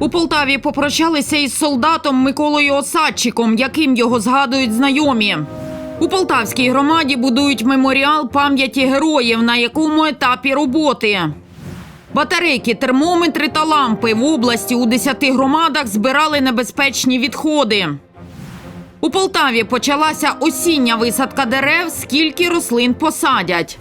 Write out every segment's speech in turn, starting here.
У Полтаві попрощалися із солдатом Миколою Осадчиком, яким його згадують знайомі. У Полтавській громаді будують меморіал пам'яті героїв, на якому етапі роботи. Батарейки, термометри та лампи в області у 10 громадах збирали небезпечні відходи. У Полтаві почалася осіння висадка дерев, скільки рослин посадять.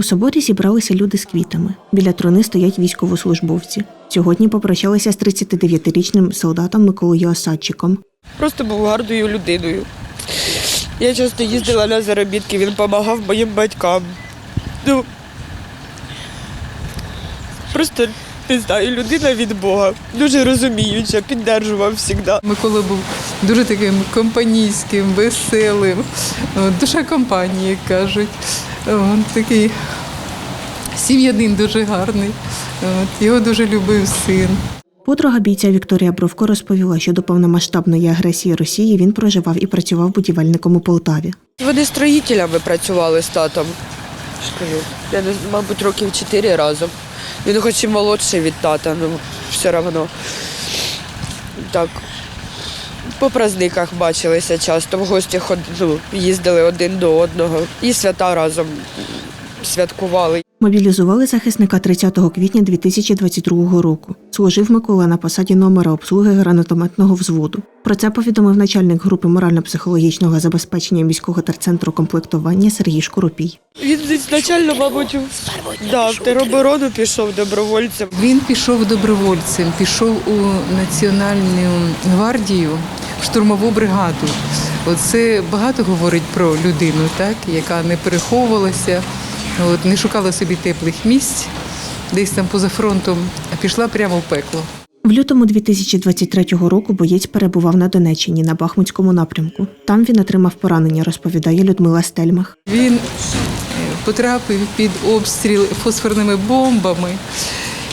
У соборі зібралися люди з квітами. Біля трони стоять військовослужбовці. Сьогодні попрощалися з 39-річним солдатом Миколою Осадчиком. Просто був гарною людиною. Я часто їздила на заробітки, він допомагав моїм батькам. Ну, просто не знаю, людина від Бога, дуже розуміюча, піддержував завжди. Микола був дуже таким компанійським, веселим, душа компанії, як кажуть. От, такий сім'янин дуже гарний. От, його дуже любив син. Подруга бійця Вікторія Бровко розповіла, що до повномасштабної агресії Росії він проживав і працював будівельником у Полтаві. Вони строїтелями працювали з татом. Я не мабуть, років чотири разом. Він хоч і молодший від тата, ну все одно. Так. По праздниках бачилися часто, в гості ход- ну, їздили один до одного і свята разом святкували. Мобілізували захисника 30 квітня 2022 року. Служив Микола на посаді номера обслуги гранатометного взводу. Про це повідомив начальник групи морально-психологічного забезпечення міського терцентру комплектування Сергій Шкоропій. Він ізначально, мабуть, да, в тероборону пішов добровольцем. Він пішов добровольцем, пішов у Національну гвардію, штурмову бригаду. Оце багато говорить про людину, так, яка не переховувалася, от, не шукала собі теплих місць десь там поза фронтом, а пішла прямо в пекло. В лютому 2023 року боєць перебував на Донеччині на Бахмутському напрямку. Там він отримав поранення, розповідає Людмила Стельмах. Він потрапив під обстріл фосфорними бомбами,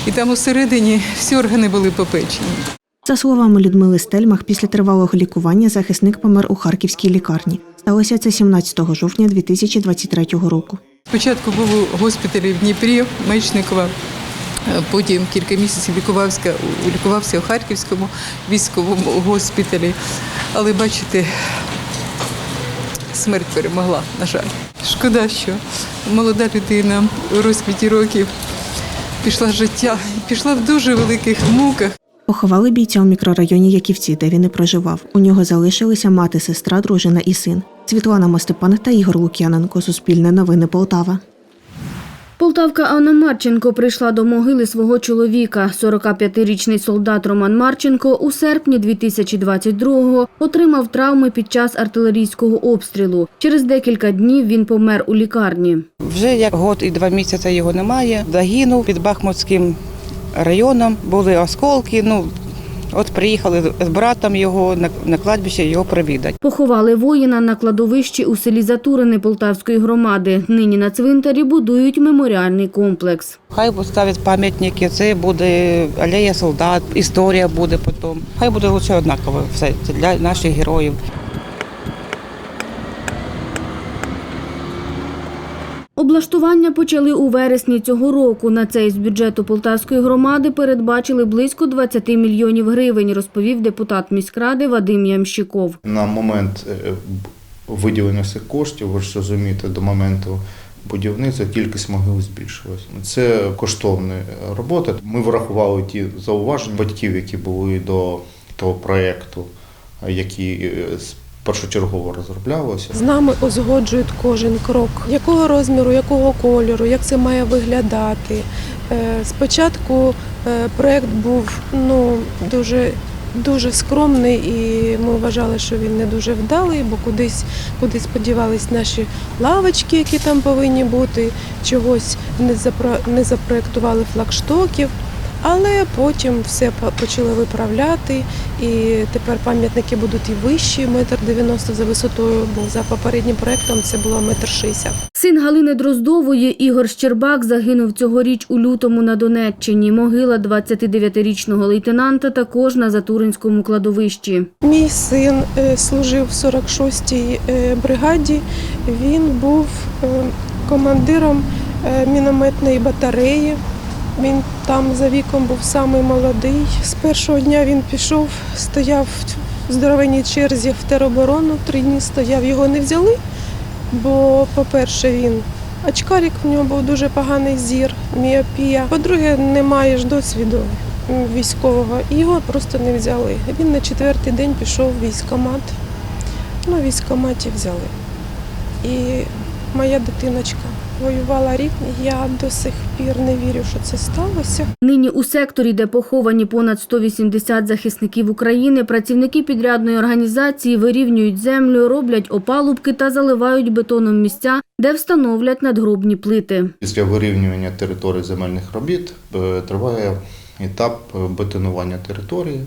і там усередині всі органи були попечені. За словами Людмили Стельмах, після тривалого лікування захисник помер у харківській лікарні. Сталося це 17 жовтня 2023 року. Спочатку був у госпіталі в Дніпрі, Мечникова. е, Потім кілька місяців лікувався, лікувався у Харківському військовому госпіталі. Але бачите, смерть перемогла, на жаль. Шкода, що молода людина у розквіті років пішла життя, пішла в дуже великих муках. Поховали бійця у мікрорайоні Яківці, де він і проживав. У нього залишилися мати, сестра, дружина і син. Світлана Мостепан та Ігор Лук'яненко. Суспільне новини Полтава. Полтавка Анна Марченко прийшла до могили свого чоловіка. 45-річний солдат Роман Марченко у серпні 2022-го отримав травми під час артилерійського обстрілу. Через декілька днів він помер у лікарні. Вже як год і два місяці його немає. Загинув під Бахмутським районом. Були осколки. Ну от приїхали з братом його на, на кладбище його провідати. Поховали воїна на кладовищі у селі Затурини Полтавської громади. Нині на цвинтарі будують меморіальний комплекс. Хай поставлять пам'ятники. Це буде алея солдат, історія буде потім. Хай буде лише однаково все це для наших героїв. Облаштування почали у вересні цього року. На це із бюджету Полтавської громади передбачили близько 20 мільйонів гривень, розповів депутат міськради Вадим Ямщиков. На момент е, виділення цих коштів, ви ж розумієте, до моменту будівництва кількість могил збільшилась. Це коштовна робота. Ми врахували ті зауваження батьків, які були до того проєкту, які е, першочергово розроблялися. З нами узгоджують кожен крок, якого розміру, якого кольору, як це має виглядати. Е, Спочатку е, проект був ну, дуже, дуже скромний, і ми вважали, що він не дуже вдалий, бо кудись, кудись сподівались наші лавочки, які там повинні бути, чогось не запроектували флагштоків. Але потім все почали виправляти, і тепер пам'ятники будуть і вищі, метр дев'яносто за висотою, бо за попереднім проектом це було метр шістдесят. Син Галини Дроздової Ігор Щербак загинув цьогоріч у лютому на Донеччині. Могила 29-річного лейтенанта також на Затуринському кладовищі. Мій син е, служив в 46-й е, бригаді. Він був е, командиром мінометної батареї. Він там за віком був самий молодий. З першого дня він пішов, стояв в здоровенній черзі в тероборону. Три дні стояв, його не взяли. Бо, по-перше, він очкарик, в нього був дуже поганий зір, міопія. По-друге, не маєш досвіду військового, і його просто не взяли. Він на четвертий день пішов в військкомат. Ну, в військкоматі взяли. І моя дитиночка воювала рік. Я до сих пір не вірю, що це сталося. Нині у секторі, де поховані понад 180 захисників України, працівники підрядної організації вирівнюють землю, роблять опалубки та заливають бетоном місця, де встановлять надгробні плити. Після вирівнювання території земельних робіт е, триває етап е, бетонування території.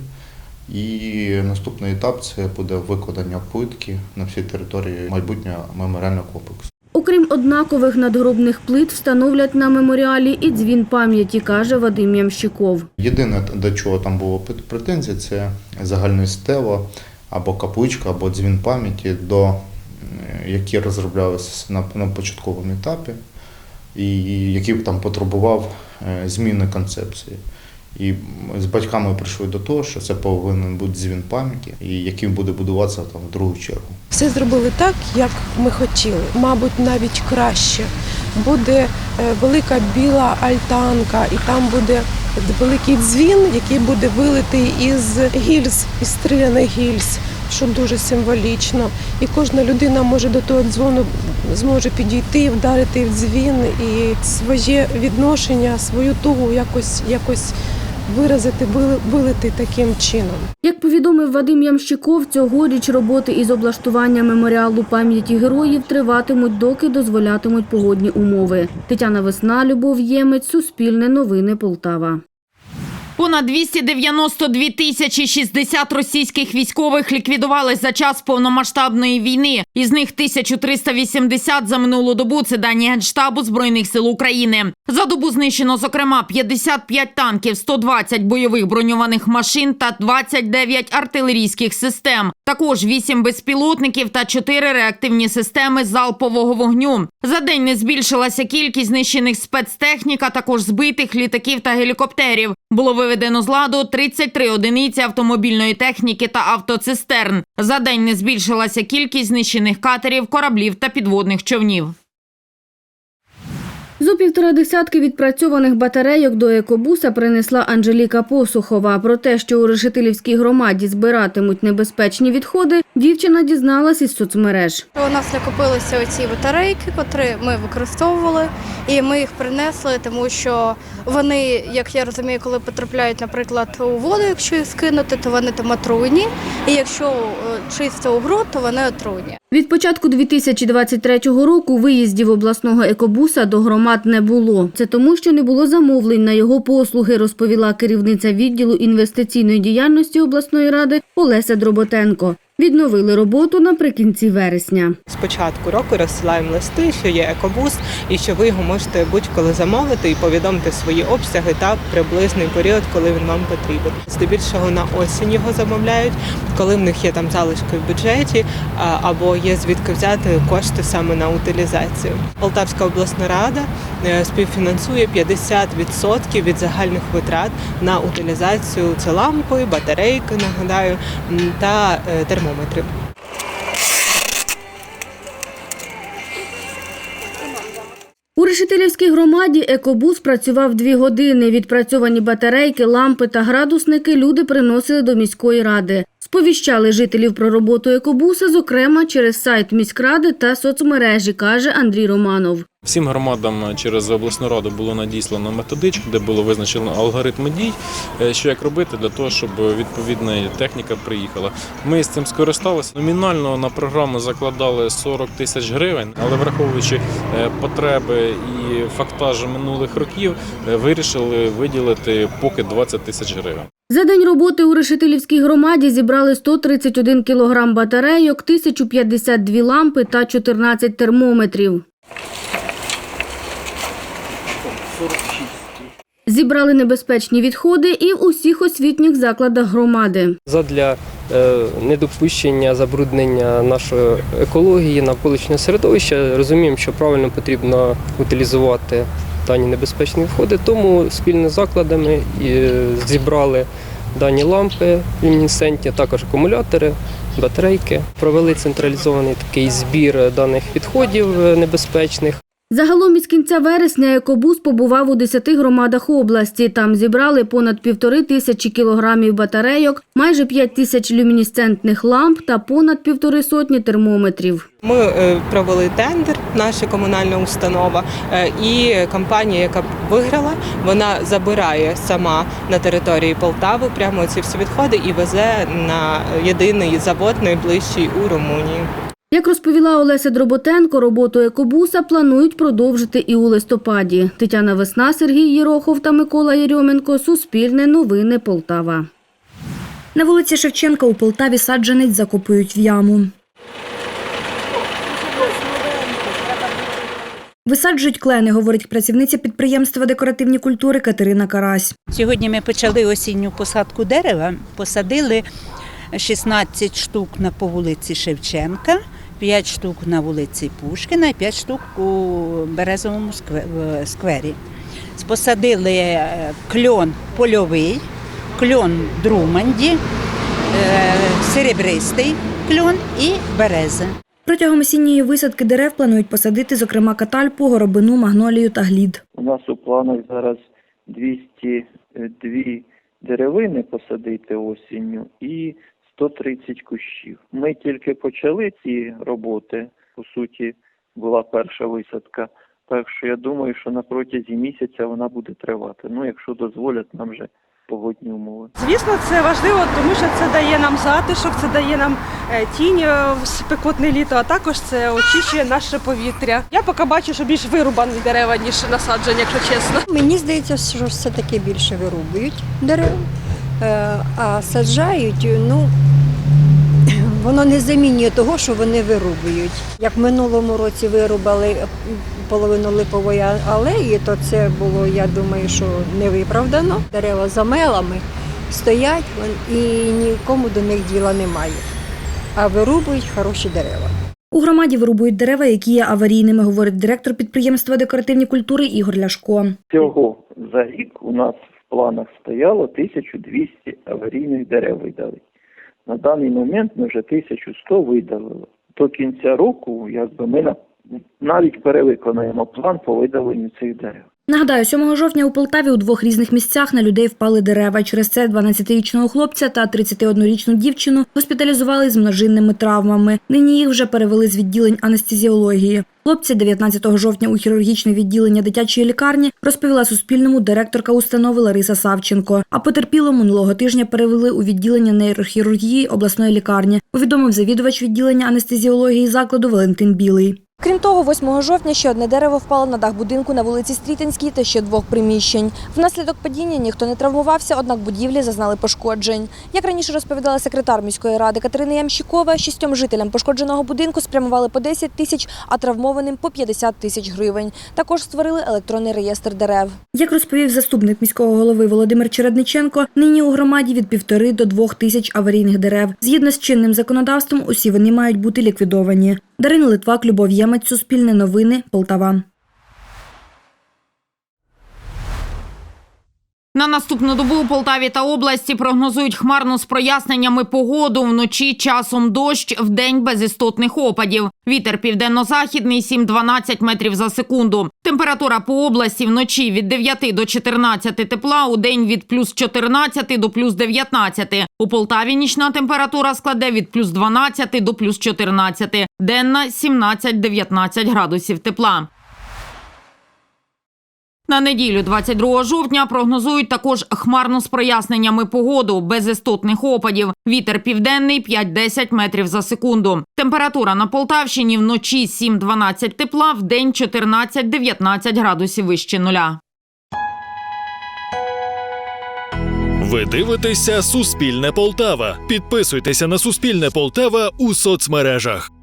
І наступний етап це буде викладення плитки на всій території майбутнього меморіального комплексу. Окрім однакових надгробних плит, встановлять на меморіалі і дзвін пам'яті, каже Вадим Ямщиков. Єдине, до чого там було претензії, це загальне стело або капличка, або дзвін пам'яті, до які розроблялися на, початковому етапі, і які б там потребував е, зміни концепції. І з батьками прийшли до того, що це повинен бути дзвін пам'яті, і який буде будуватися там в другу чергу. Все зробили так, як ми хотіли, мабуть, навіть краще. Буде е, велика біла альтанка, і там буде великий дзвін, який буде вилитий із гільз, із стріляних гільз, що дуже символічно. І кожна людина може до того дзвону зможе підійти, вдарити в дзвін і своє відношення, свою тугу якось якось виразити, вилити таким чином. Як повідомив Вадим Ямщиков, цьогоріч роботи із облаштування меморіалу пам'яті героїв триватимуть, доки дозволятимуть погодні умови. Тетяна Весна, Любов Ємець, Суспільне новини Полтава. Понад 292 тисячі 60 російських військових ліквідували за час повномасштабної війни. Із них 1380 за минулу добу. Це дані Генштабу Збройних сил України. За добу знищено, зокрема, 55 танків, 120 бойових броньованих машин та 29 артилерійських систем. Також 8 безпілотників та 4 реактивні системи залпового вогню. За день не збільшилася кількість знищених спецтехнік, також збитих літаків та гелікоптерів. Було виведено з ладу 33 одиниці автомобільної техніки та автоцистерн. За день не збільшилася кількість знищених катерів, кораблів та підводних човнів. Зо півтора десятки відпрацьованих батарейок до екобуса принесла Анжеліка Посухова. Про те, що у Решетилівській громаді збиратимуть небезпечні відходи, дівчина дізналась із соцмереж. У нас накопилися оці батарейки, котрі ми використовували, і ми їх принесли, тому що вони, як я розумію, коли потрапляють, наприклад, у воду, якщо їх скинути, то вони там отруйні. І якщо е, чисто у ґрунт, то вони отруйні. Від початку 2023 року виїздів обласного екобуса до громад не було. Це тому, що не було замовлень на його послуги, розповіла керівниця відділу інвестиційної діяльності обласної ради Олеся Дроботенко. Відновили роботу наприкінці вересня. З початку року розсилаємо листи, що є екобус, і що ви його можете будь-коли замовити і повідомити свої обсяги та приблизний період, коли він вам потрібен. Здебільшого на осінь його замовляють, коли в них є там залишки в бюджеті або є звідки взяти кошти саме на утилізацію. Полтавська обласна рада е, співфінансує 50% від загальних витрат на утилізацію. Це лампи, батарейки, нагадаю, та е, термометри. У Решетилівській громаді екобус працював дві години. Відпрацьовані батарейки, лампи та градусники люди приносили до міської ради. Сповіщали жителів про роботу екобуса, зокрема через сайт міськради та соцмережі, каже Андрій Романов. Всім громадам через обласну раду було надіслано методичку, де було визначено алгоритми дій, е, що як робити для того, щоб відповідна техніка приїхала. Ми з цим скористалися. Номінально на програму закладали 40 тисяч гривень, але враховуючи е, потреби і фактаж минулих років, е, вирішили виділити поки 20 тисяч гривень. За день роботи у Решетилівській громаді зібрали 131 кілограм батарейок, 1052 лампи та 14 термометрів. Зібрали небезпечні відходи і в усіх освітніх закладах громади. задля е, недопущення забруднення нашої екології, навколишнього середовища. Розуміємо, що правильно потрібно утилізувати дані небезпечні відходи. Тому спільно з закладами е, зібрали дані лампи люмінесцентні, також акумулятори, батарейки. Провели централізований такий збір даних відходів е, небезпечних. Загалом із кінця вересня екобус побував у 10 громадах області. Там зібрали понад півтори тисячі кілограмів батарейок, майже 5 тисяч люмінесцентних ламп та понад півтори сотні термометрів. Ми е, провели тендер, наша комунальна установа, е, і компанія, яка виграла, вона забирає сама на території Полтави прямо ці всі відходи і везе на єдиний завод найближчий у Румунії. Як розповіла Олеся Дроботенко, роботу екобуса планують продовжити і у листопаді. Тетяна Весна, Сергій Єрохов та Микола Єрьоменко. Суспільне новини Полтава. На вулиці Шевченка у Полтаві саджанець закопують в яму. Висаджують клени, говорить працівниця підприємства декоративні культури Катерина Карась. Сьогодні ми почали осінню посадку дерева. Посадили 16 штук на по вулиці Шевченка, 5 штук на вулиці Пушкіна і 5 штук у Березовому сквері. Посадили е, кльон польовий, кльон друманді, е, серебристий кльон і берези. Протягом осінньої висадки дерев планують посадити, зокрема, катальпу, горобину, магнолію та глід. У нас у планах зараз 202 деревини посадити осінню і 130 кущів. Ми тільки почали ці роботи. По суті, була перша висадка. Так що я думаю, що на протязі місяця вона буде тривати. Ну, якщо дозволять нам вже погодні умови. Звісно, це важливо, тому що це дає нам затишок, це дає нам е, тінь е, в спекотне літо, а також це очищує наше повітря. Я поки бачу, що більш вирубані дерева, ніж насаджені, якщо чесно. Мені здається, що все-таки більше вирубують дерев, е, а саджають, ну воно не замінює того, що вони вирубують. Як в минулому році вирубали половину липової алеї, то це було, я думаю, що не виправдано. Дерева за мелами стоять і нікому до них діла немає. А вирубують хороші дерева. У громаді вирубують дерева, які є аварійними, говорить директор підприємства декоративні культури Ігор Ляшко. Всього за рік у нас планах стояло 1200 аварійних дерев видалити. На даний момент ми вже 1100 видалили. До кінця року, якби ми навіть перевиконаємо план по видаленню цих дерев. Нагадаю, 7 жовтня у Полтаві у двох різних місцях на людей впали дерева. Через це 12-річного хлопця та 31-річну дівчину госпіталізували з множинними травмами. Нині їх вже перевели з відділень анестезіології. Хлопця 19 жовтня у хірургічне відділення дитячої лікарні розповіла Суспільному директорка установи Лариса Савченко. А потерпіло минулого тижня перевели у відділення нейрохірургії обласної лікарні. Повідомив завідувач відділення анестезіології закладу Валентин Білий. Крім того, 8 жовтня ще одне дерево впало на дах будинку на вулиці Стрітинській та ще двох приміщень. Внаслідок падіння ніхто не травмувався, однак будівлі зазнали пошкоджень. Як раніше розповідала секретар міської ради Катерина Ямщикова, шістьом жителям пошкодженого будинку спрямували по 10 тисяч, а травмованим по 50 тисяч гривень. Також створили електронний реєстр дерев. Як розповів заступник міського голови Володимир Чередниченко, нині у громаді від півтори до двох тисяч аварійних дерев. Згідно з чинним законодавством, усі вони мають бути ліквідовані. Дарина Литвак, Любов Ємець, Суспільне новини, Полтава. На наступну добу у Полтаві та області прогнозують хмарну з проясненнями погоду. Вночі часом дощ, вдень без істотних опадів. Вітер південно-західний 7-12 метрів за секунду. Температура по області вночі від 9 до 14 тепла, у день від плюс 14 до плюс 19. У Полтаві нічна температура складе від плюс 12 до плюс 14. Денна 17-19 градусів тепла. На неділю, 22 жовтня, прогнозують також хмарно з проясненнями погоду, без істотних опадів. Вітер південний 5-10 метрів за секунду. Температура на Полтавщині вночі 7-12 тепла, вдень 14-19 градусів вище нуля. Ви дивитеся Суспільне Полтава. Підписуйтеся на Суспільне Полтава у соцмережах.